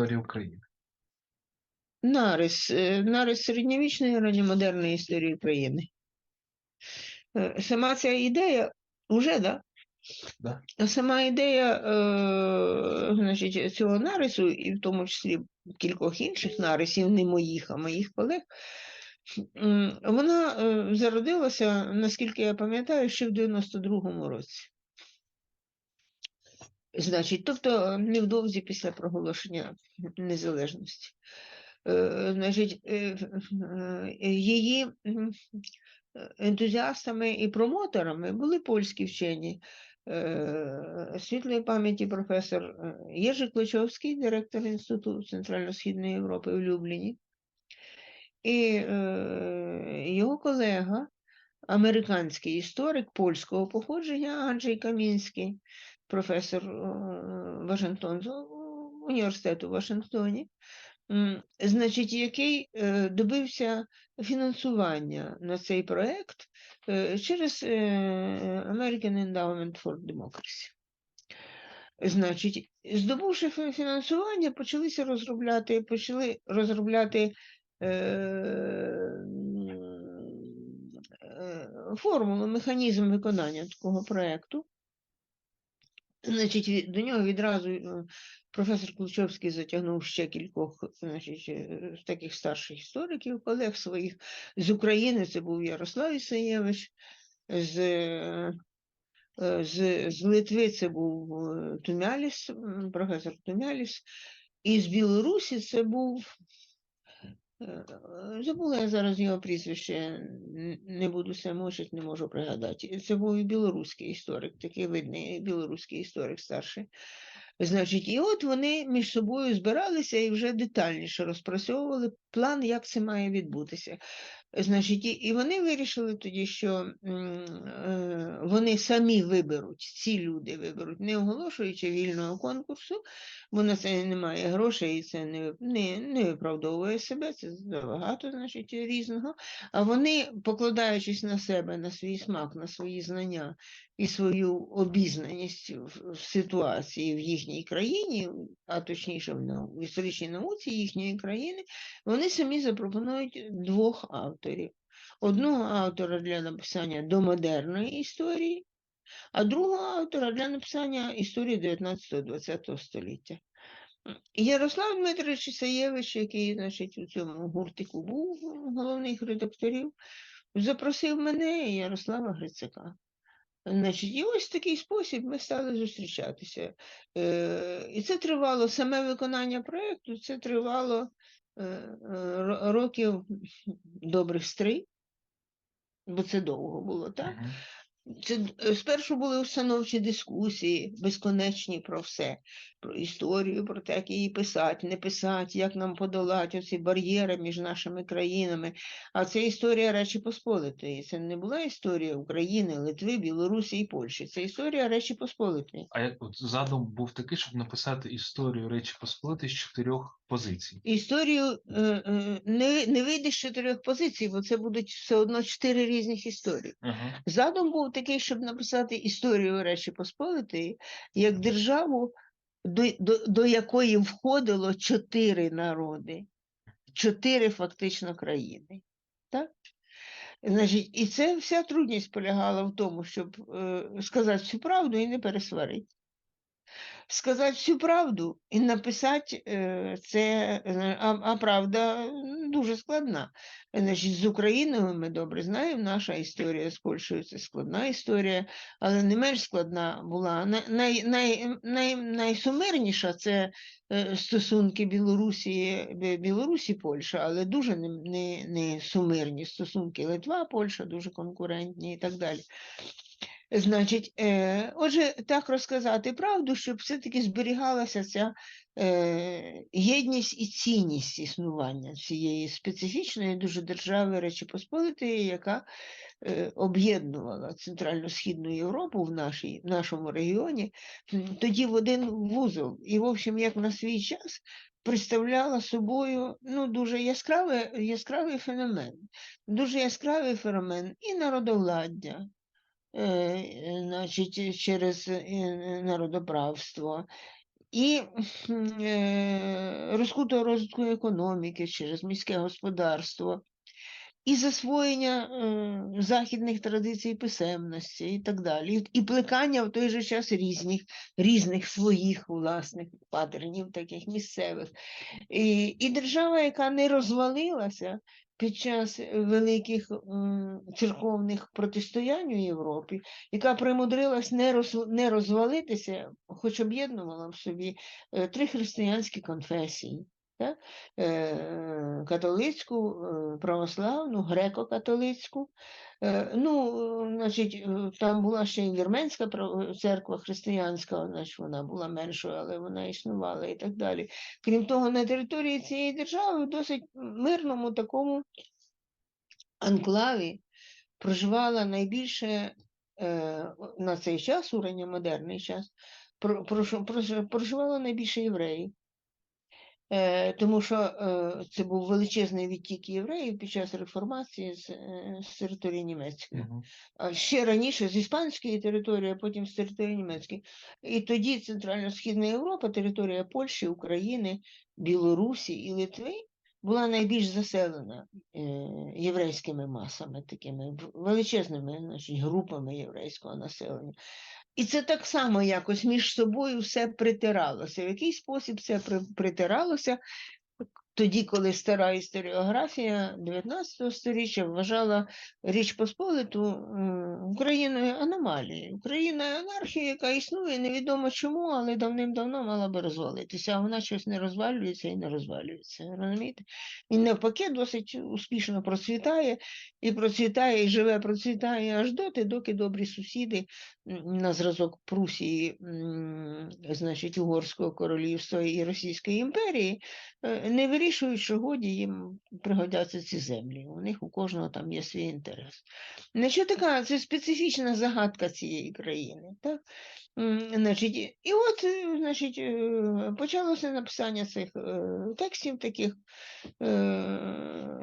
історії України. нарис, е, нарис середньовічної ранньомодерної історії України. Сама ця ідея вже, да? Да. Сама ідея е, значить, цього нарису, і в тому числі кількох інших нарисів, не моїх, а моїх колег, вона е, зародилася, наскільки я пам'ятаю, ще в 92-му році. Значить, тобто невдовзі після проголошення незалежності. Е, Значить, е, е, її ентузіастами і промоторами були польські вчені. Світлої пам'яті професор Єжи Клочовський, директор Інституту Центрально-Східної Європи в Любліні, і його колега, американський історик польського походження Анджей Камінський, професор е, Вашингтонського університету в Вашингтоні, значить, який е, добився фінансування на цей проект е, через American Endowment for Democracy. Значить, здобувши фінансування, почалися розробляти, почали розробляти е, формулу, механізм виконання такого проекту. Значить, до нього відразу е, професор Ключовський затягнув ще кількох значить, е, таких старших істориків, колег своїх з України. Це був Ярослав Ісаєвич, з, е, з, з Литви це був Тумяліс, професор Тумяліс, і з Білорусі це був. Е, Забула я зараз його прізвище, не буду себе мучити, не можу пригадати. Це був білоруський історик, такий видний білоруський історик старший. Значить, і от вони між собою збиралися і вже детальніше розпрацьовували план, як це має відбутися. Значить, і, вони вирішили тоді, що е, вони самі виберуть, ці люди виберуть, не оголошуючи вільного конкурсу, бо на це немає грошей, і це не, не, не виправдовує себе, це забагато, значить, різного. А вони, покладаючись на себе, на свій смак, на свої знання і свою обізнаність в, ситуації в їхній країні, а точніше в, нау- в історичній науці їхньої країни, вони самі запропонують двох авторів. Одного автора для написання домодерної історії, а другого автора для написання історії 19-20 століття. Ярослав Дмитрович Ісаєвич, який значить, у цьому гуртику був головних редакторів, запросив мене Ярослава Грицака. Значить, і ось в такий спосіб ми стали зустрічатися. Е, і це тривало саме виконання проєкту, це тривало е, е, років добрих з три, бо це довго було, так? Це е, спершу були установчі дискусії, безконечні про все, про історію, про те, як її писати, не писати, як нам подолати оці бар'єри між нашими країнами. А це історія Речі Посполитої. Це не була історія України, Литви, Білорусі і Польщі. Це історія Речі Посполитої. А як от задум був такий, щоб написати історію Речі Посполитої з чотирьох позицій. Історію е, е, не, не вийде з чотирьох позицій, бо це будуть все одно чотири різних історії. Ага. Задум був такий, щоб написати історію Речі Посполитої як державу, до, до, до якої входило чотири народи, чотири фактично країни. Так? Значить, і це вся трудність полягала в тому, щоб е, сказати всю правду і не пересварити. Сказати всю правду і написати е, це, е, а, а правда дуже складна. Значить, з Україною ми добре знаємо, наша історія з Польщею це складна історія, але не менш складна була. Най, най, най, най, найсумирніша це е, стосунки Білорусі, Бі- Білорусі, Польща, але дуже не, не, не сумирні стосунки Литва, Польща, дуже конкурентні і так далі. Значить, е, отже, так розказати правду, щоб все-таки зберігалася ця е, єдність і цінність існування цієї специфічної дуже держави Речі Посполитої, яка е, об'єднувала Центрально-Східну Європу в, нашій, в нашому регіоні, тоді в один вузол. І, в общем, як на свій час представляла собою ну, дуже яскравий, яскравий феномен. Дуже яскравий феномен і народовладдя, значить, через е, народоправство, і розкутого розвитку економіки через міське господарство, і засвоєння західних традицій писемності і так далі, і плекання в той же час різних, різних своїх власних патернів, таких місцевих. І, і держава, яка не розвалилася під час великих церковних протистоянь у Європі, яка примудрилась не, роз, не розвалитися, хоч об'єднувала в собі е, три християнські конфесії. Так? Е, Католицьку, е, православну, греко-католицьку. Е, Ну, значить, там була ще й вірменська церква християнська, значить, вона була меншою, але вона існувала і так далі. Крім того, на території цієї держави в досить мирному такому анклаві проживала найбільше на цей час, у ранньомодерний час, проживало найбільше євреїв. Е, Тому що е, це був величезний відтік євреїв під час реформації з, е, з території німецької Мгм. а ще раніше з іспанської території, а потім з території німецької. І тоді Центрально-Східна Європа, територія Польщі, України, Білорусі і Литви була найбільш заселена єврейськими масами, такими величезними значить, групами єврейського населення. І це так само якось між собою все притиралося. В який спосіб це притиралося? Тоді, коли стара історіографія 19 століття вважала Річ Посполиту Україною аномалією. Україна анархія, яка існує, невідомо чому, але давним-давно мала би розвалитися, а вона щось не розвалюється і не розвалюється. Розумієте? І навпаки, досить успішно процвітає, і процвітає, і живе, процвітає аж доти, доки добрі сусіди на зразок Прусії, значить, Угорського королівства і Російської імперії е, не вирішують, що годі їм пригодяться ці землі. У них у кожного там є свій інтерес. Значить, така це специфічна загадка цієї країни. Так? Значить, і- от, е, значить, е, почалося написання цих е, текстів таких.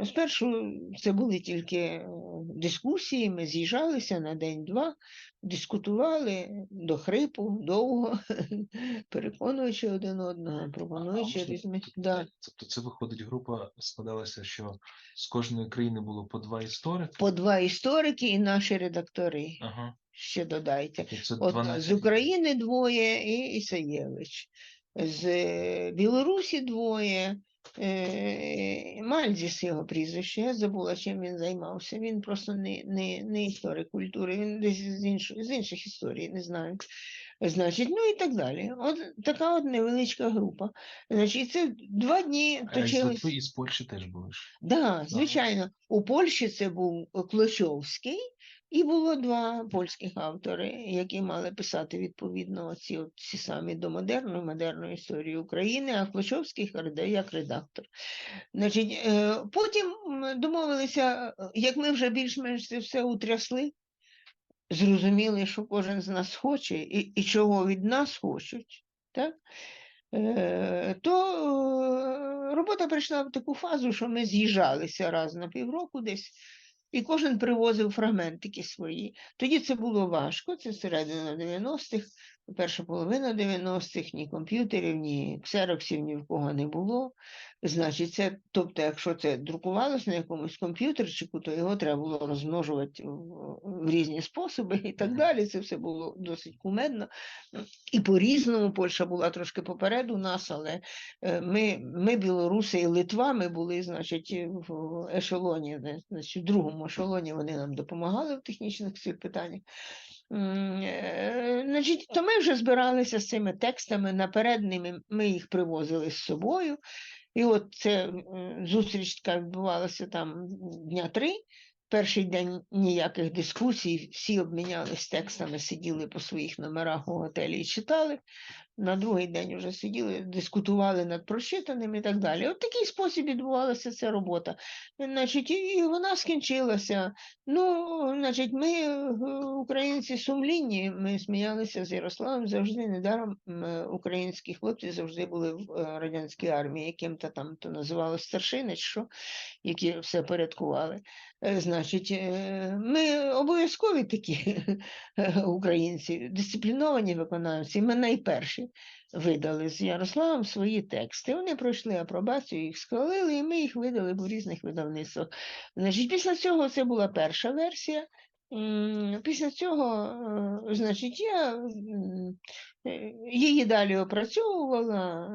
Спершу це були тільки дискусії, ми з'їжджалися на день-два, дискутували до хрипу, довго, переконуючи один одного, пропонуючи різні. Да. Тобто це виходить, група складалася, що з кожної країни було по два історики. По два історики і наші редактори. Ага. Ще додайте. От з України двоє і Ісаєвич. З Білорусі двоє. Е, Мальзіс його прізвище, я забула, чим він займався. Він просто не, не, не історик культури, він десь з інших, з інших історій, не знаю. Значить, ну і так далі. От така от невеличка група. Значить, це два дні А з точились. Литви і Польщі теж були ж. Да, звичайно. У Польщі це був Клочовський, і було два польських автори, які мали писати відповідно ці, ці самі до модерну, модерну історію України, а Клочовський як редактор. Значить, е, потім домовилися, е, як ми вже більш-менш це все утрясли, зрозуміли, що кожен з нас хоче і, і чого від нас хочуть. Так? Е, то робота прийшла в таку фазу, що ми з'їжджалися раз на півроку десь, і кожен привозив фрагментики свої. Тоді це було важко, це середина 90-х, перша половина 90-х, ні комп'ютерів, ні ксероксів ні в кого не було. Значить, це, тобто, якщо це друкувалося на якомусь комп'ютерчику, то його треба було розмножувати в, в різні способи і так далі. Це все було досить кумедно. І по-різному Польща була трошки попереду нас, але е, ми, ми білоруси і Литва, ми були, значить, в ешелоні, значить, в другому ешелоні вони нам допомагали в технічних цих питаннях. Е, Значить, то ми вже збиралися з цими текстами наперед ними, ми їх привозили з собою. І от це зустріч така відбувалася там дня три. Перший день ніяких дискусій, всі обмінялись текстами, сиділи по своїх номерах у готелі і читали. На другий день вже сиділи, дискутували над прочитаним і так далі. От такий спосіб відбувалася ця робота. Значить, і вона скінчилася. Ну, значить, ми, е, українці сумлінні, ми сміялися з Ярославом завжди. Недаром е, українські хлопці завжди були в е, радянській армії, яким-то там то називали старшини, що, які все порядкували. Значить, ми обов'язкові такі українці, дисципліновані виконавці. Ми найперші видали з Ярославом свої тексти. Вони пройшли апробацію, їх схвалили, і ми їх видали в різних видавництвах. Значить, після цього це була перша версія. Після цього, е, значить, я е, її далі опрацьовувала,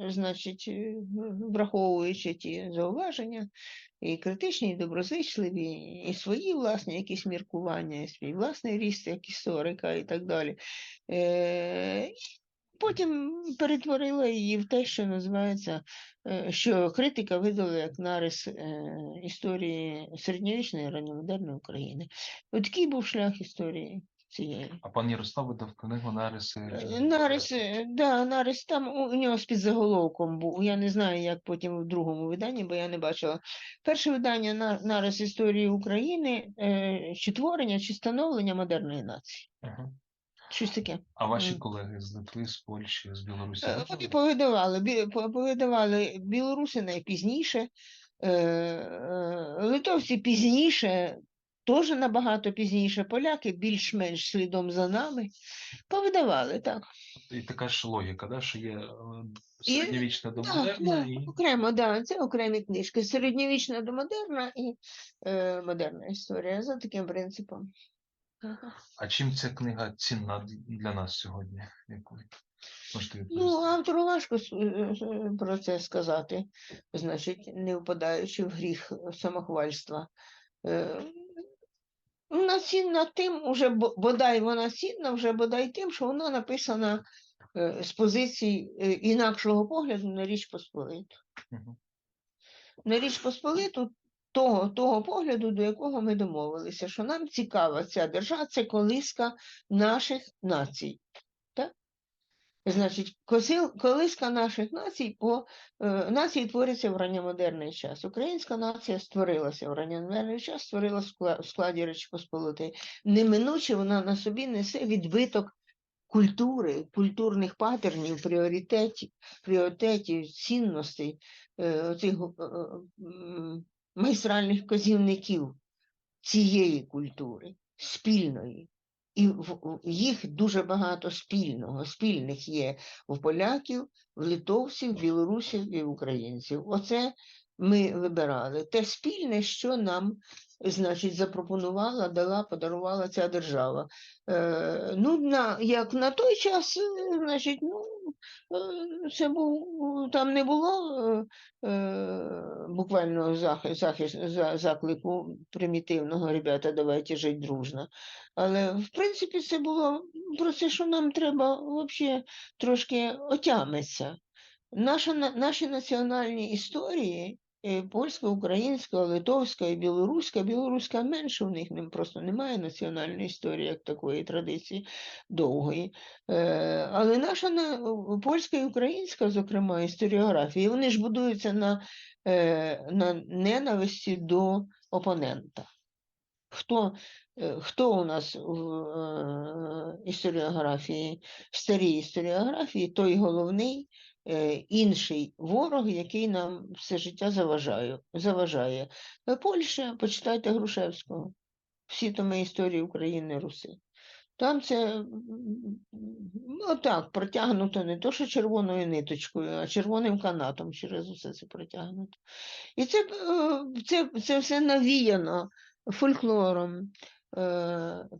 е, значить, враховуючи ті зауваження, і критичні, і доброзичливі, і свої власні якісь міркування, і свій власний ріст як історика і так далі. Потім перетворила її в те, що називається, е, що критика видала як нарис е, історії середньовічної ранньомодерної України. От такий був шлях історії цієї. А пан Ярослав видав книгу нариси. Е, Нарис, да, нарис там у, нього з підзаголовком був. Я не знаю, як потім в другому виданні, бо я не бачила. Перше видання нарис історії України чи творення, чи становлення модерної нації. Ага. Щось таке. А ваші колеги з Литви, з Польщі, з Білорусі? Е? Вони повидавали, бі- по- повидавали білоруси найпізніше, е, е, литовці пізніше, теж набагато пізніше, поляки більш-менш слідом за нами. Повидавали, так. І така ж логіка, да, що є е, середньовічна до Так, модерна і окремо, да, це окремі книжки. Середньовічна до модерна і е, модерна історія за таким принципом. А чим ця книга цінна для нас сьогодні? Як ви Ну, автору важко е, е, про це сказати, значить, не впадаючи в гріх самохвальства. Е, Вона цінна тим, уже бодай вона цінна вже бодай тим, що вона написана з позицій е, інакшого погляду на Річ Посполиту. На Річ Посполиту того, того погляду, до якого ми домовилися, що нам цікава ця держава, це колиска наших націй. Так? Значить, косил- колиска наших націй по е, нації твориться в ранньомодерний час. Українська нація створилася в ранньомодерний час, створилася в складі Речі Посполитої. Неминуче вона на собі несе відбиток культури, культурних патернів, пріоритетів, пріоритетів цінностей, е, оцих е, е, майстральних казівників цієї культури, спільної. І в- їх дуже багато спільного. Спільних є в поляків, в литовців, білорусів і українців. Оце ми вибирали. Те спільне, що нам, значить, запропонувала, дала, подарувала ця держава. Е, ну, на, як на той час, е, значить, ну, е, це був, там не було е, е, буквально захист, захист, за, заклику примітивного, ребята, давайте жити дружно. Але, в принципі, це було про це, що нам треба взагалі трошки отямитися. Наша, наші національні історії, польська, українська, литовська і білоруська, білоруська менше, у них просто немає національної історії, як такої традиції довгої. Е, Але наша польська і українська, зокрема, історіографія, вони ж будуються на, е, на ненависті до опонента. Хто, е, хто у нас в е, історіографії, в старій історіографії, той головний е, інший ворог, який нам все життя заважає. заважає. Е, Польща, почитайте Грушевського, всі томи історії України Руси. Там це м, ну так, протягнуто не то, що червоною ниточкою, а червоним канатом через усе це протягнуто. І це, е, це, це все навіяно фольклором, е,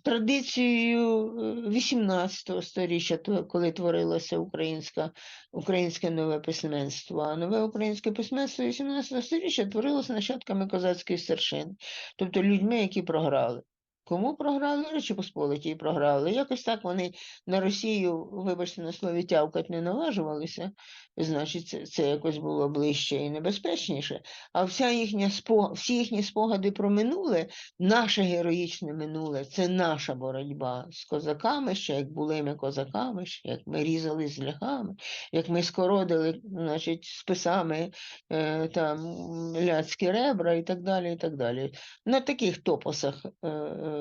традицією е, 18 сторіччя, то- коли творилося українська, українське нове письменство. А нове українське письменство 18 сторіччя творилося нащадками козацької старшини, тобто людьми, які програли. Кому програли? Речі Посполиті програли. Якось так вони на Росію, вибачте, на слові тявкать не наважувалися, значить, це, це якось було ближче і небезпечніше. А вся їхня спо, всі їхні спогади про минуле, наше героїчне минуле, це наша боротьба з козаками, ще як були ми козаками, ще як ми різали з ляхами, як ми скородили, значить, списами е, там ляцькі ребра і так далі. і так далі. На таких топосах е, е,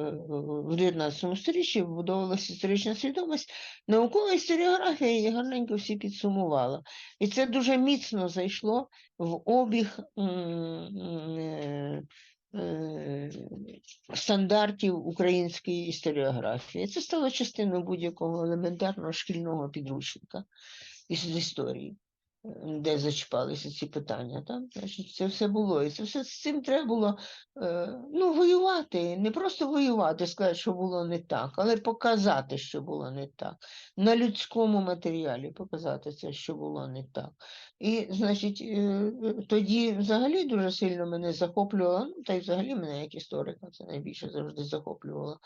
в 19 сторіччі вбудовувалася історична свідомість. Наукова історіографія її гарненько всі підсумувала. І це дуже міцно зайшло в обіг е, е, стандартів української історіографії. Це стало частиною будь-якого елементарного шкільного підручника з історії, де зачіпалися ці питання. Так? Значить, це все було. І це все з цим треба було е, ну, воювати. Не просто воювати, сказати, що було не так, але показати, що було не так. На людському матеріалі показати це, що було не так. І, значить, е, е, тоді взагалі дуже сильно мене захоплювало, ну, та й взагалі мене як історика це найбільше завжди захоплювало.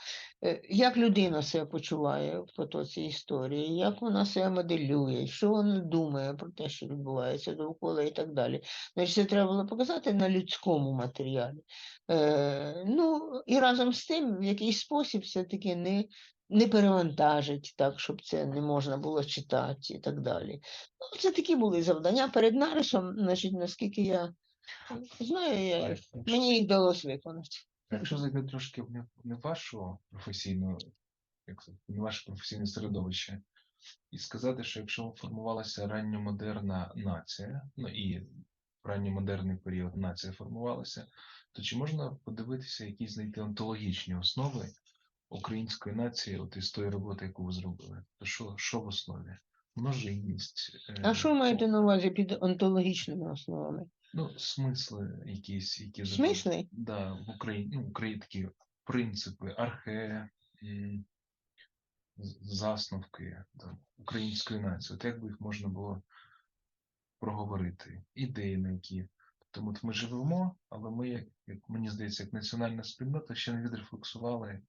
Як людина себе почуває в потоці історії, як вона себе моделює, що вона думає про те, що відбувається довкола і так далі. Значить, це треба було показати на людському матеріалі. Е, ну, і разом з тим, в якийсь спосіб все-таки не, не перевантажить так, щоб це не можна було читати і так далі. Ну, це такі були завдання перед нарисом, значить, наскільки я знаю, я, мені їх вдалося виконати. Якщо зайти трошки в не, вашу професійну, як це, не ваше професійне середовище, і сказати, що якщо формувалася ранньомодерна нація, ну і в ранньомодерний період нація формувалася, то чи можна подивитися якісь знайти онтологічні основи української нації, от із тої роботи, яку ви зробили? То що, що в основі? Множинність. А е, що ви маєте на увазі під онтологічними основами? Ну, смисли якісь, які Смисли? Да, в Україні, ну, Україні такі принципи, архе, засновки там, української нації. От як би їх можна було проговорити? Ідеї на які. Тому от ми живемо, але ми, як, мені здається, як національна спільнота ще не відрефлексували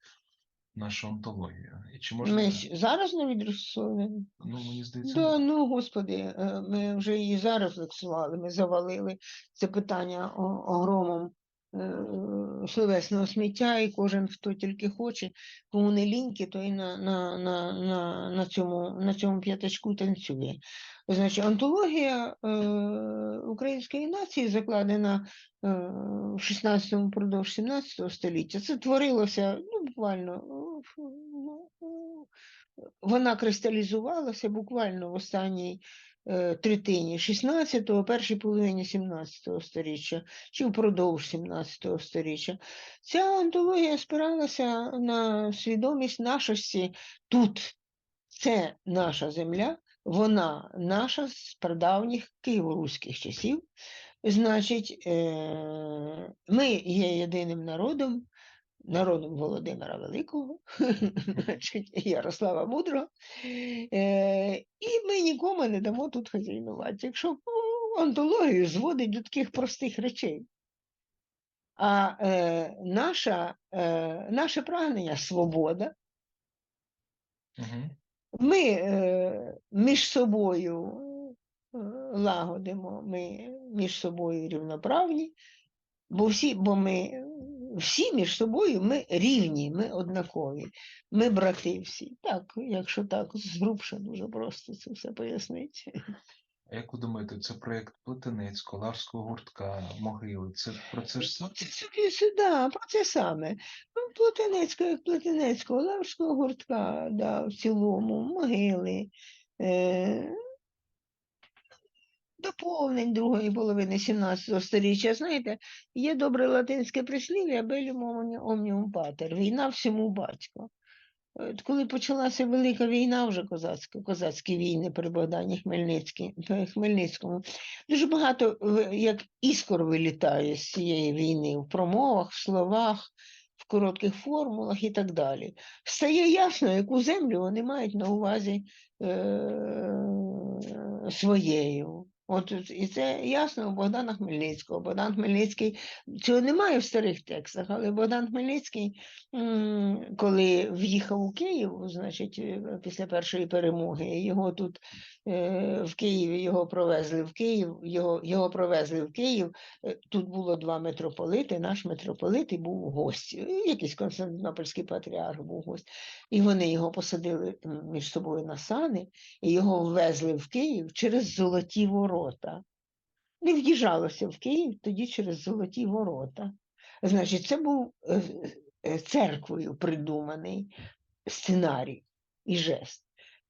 нашу онтологію. І чи можна, Ми зараз не відрисовуємо. ну мені здається, Да, ну, господи, е, ми вже її зараз фіксували, ми завалили це питання огромом словесного сміття, і кожен, хто тільки хоче, кому не ліньки, то і на, на, на, на, на, цьому, на цьому п'ятачку танцює. Значить, антологія е, української нації закладена е, в 16-му продовж 17 століття. Це творилося ну, буквально. е, ну, е, вона кристалізувалася буквально в останній е, третині 16-го, першій половині 17-го сторіччя, чи впродовж 17-го сторіччя. Ця антологія спиралася на свідомість нашості тут. Це наша земля, вона наша з прадавніх києво-руських часів. Значить, е, ми є єдиним народом, народом Володимира Великого, значить, Ярослава Мудрого, е, і ми нікому не дамо тут хазяйнувати. Якщо ну, онтологію зводить до таких простих речей. А е, наша, е, наше прагнення свобода. Угу. Ми е, між собою е, лагодимо, ми між собою рівноправні, бо всі, бо ми всі між собою ми рівні, ми однакові, ми брати всі. Так, якщо так, згрубше дуже просто це все пояснити. А як ви думаєте, це проєкт Плетенецького, Лавського гуртка, могили? Це про це ж саме? Це сюди сюди, про це саме. Ну, Плотинецького, як Плотинецького, Лавського гуртка, да, в цілому, могили. Е, доповнень другої половини 17 століття. Знаєте, є добре латинське прислів'я «Bellum omni- omnium pater» – війна всьому батько. От Коли почалася Велика війна, вже козацька, козацькі війни при Богдані е, Хмельницькому, дуже багато як іскор вилітає з цієї війни в промовах, в словах, в коротких формулах і так далі. Стає ясно, яку землю вони мають на увазі е- своєю. От і це ясно у Богдана Хмельницького. Богдан Хмельницький цього немає в старих текстах, але Богдан Хмельницький, коли в'їхав у Київ, значить, е, після першої перемоги, його тут е, в Києві його провезли в Київ, його, його провезли в Київ. Е, Тут було два митрополити. Наш митрополит і був гость. Якийсь Константинопольський патріарх був гость. І вони його посадили між собою на сани, і його ввезли в Київ через золоті ворота. Не в'їжджалося в Київ тоді через золоті ворота. Значить, це був е, е, церквою придуманий сценарій і жест.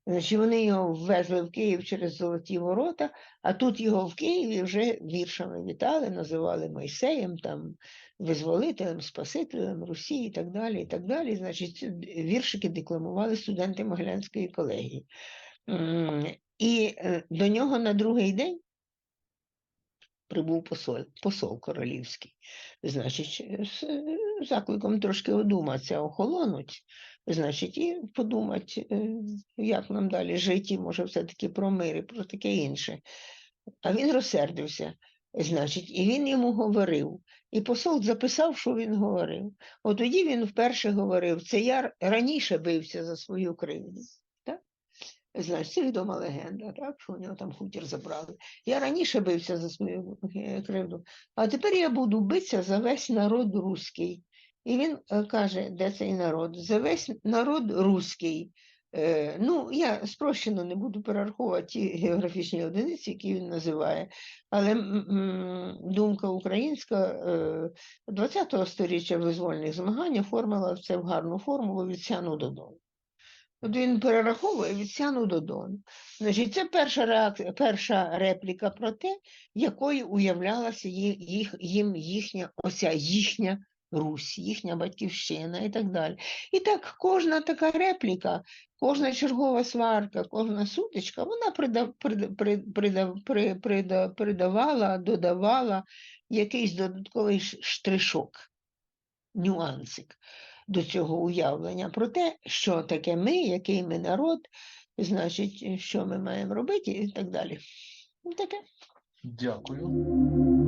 Значить, вони його ввезли в Київ через золоті ворота, а тут його в Києві вже віршами вітали, називали Мойсеєм, там, визволителем, спасителем Росії і так далі. І так далі. Значить, віршики декламували студенти Могилянської колегії. І е, до нього на другий день прибув посол, посол королівський. Значить, е, з е, закликом трошки одуматися, охолонуть, значить, і подумати, як нам далі жити, може, все-таки про мир і про таке інше. А він розсердився, значить, і він йому говорив. І посол записав, що він говорив. От тоді він вперше говорив: це я раніше бився за свою кривду. Значить, це відома легенда, так? що у нього там хутір забрали. Я раніше бився за свою е, кривду, а тепер я буду битися за весь народ руський. І він е, каже, де цей народ? За весь народ руський. Е, ну, я спрощено не буду перераховувати ті географічні одиниці, які він називає, але думка українська е, 20-го сторіччя визвольних змагань оформила це в гарну формулу від сяну до дону. Він перераховує від сяну до дону. Значить, це перша реакція, перша репліка про те, якою уявлялася їх, їм їхня, оця їхня Русь, їхня батьківщина і так далі. І так кожна така репліка, кожна чергова сварка, кожна сутичка, вона придав, придав, придав, придавала, додавала якийсь додатковий штришок, нюансик до цього уявлення про те, що таке ми, який ми народ, значить, що ми маємо робити і так далі. Ну, Таке. Дякую.